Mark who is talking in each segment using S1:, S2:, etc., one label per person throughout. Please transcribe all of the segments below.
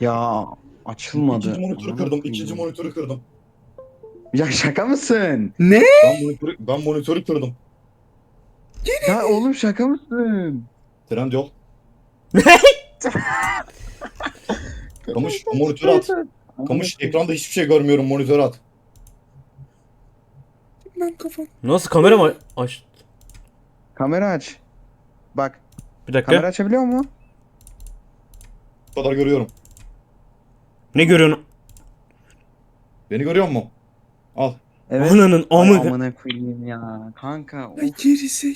S1: Ya açılmadı.
S2: İkinci monitörü kırdım. İkinci monitörü kırdım.
S1: Ya şaka mısın?
S3: Ne?
S2: Ben monitörü, ben monitörü kırdım.
S1: Ya oğlum şaka mısın?
S2: Trend yol. Kamış monitörü at. Kamış ekranda hiçbir şey görmüyorum monitörü at.
S3: Ben kafam.
S4: Nasıl kamera mı aç?
S1: Kamera aç. Bak
S4: Bir dakika.
S1: kamera açabiliyor mu?
S2: Bu kadar görüyorum.
S4: Ne görüyorsun?
S2: Beni görüyor musun? Al.
S1: Evet.
S4: Ananın
S1: Ay,
S4: amı.
S1: amına koyayım ya. Kanka.
S3: Ay gerisi.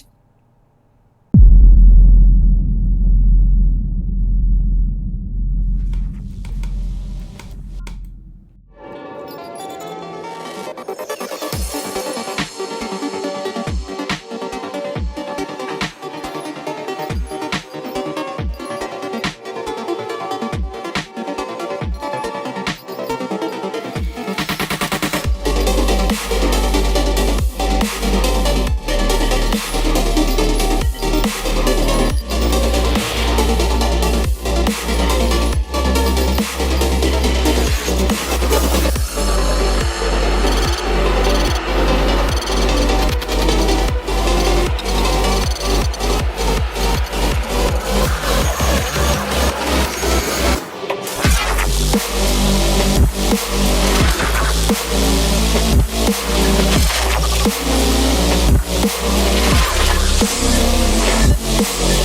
S4: Thank you.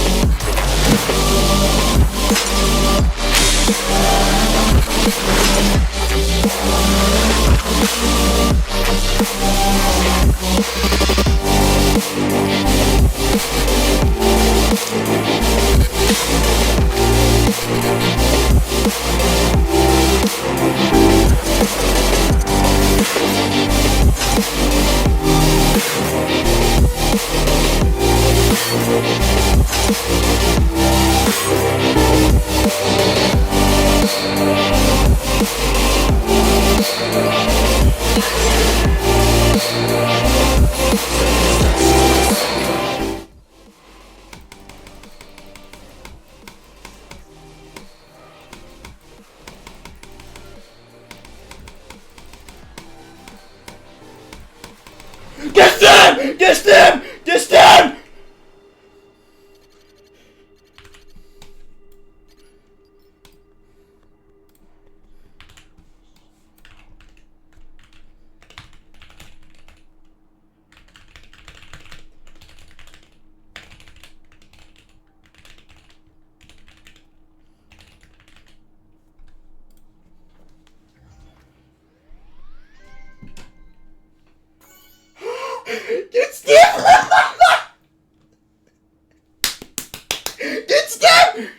S4: Get Geçtim! geçtim!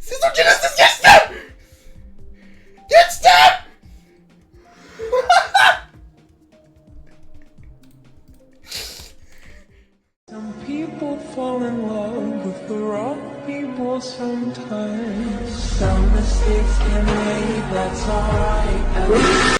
S4: Siz ucunuzsuz geçtim! Geçtim!
S5: Some people fall in love with the wrong people sometimes. Some mistakes get made, that's alright.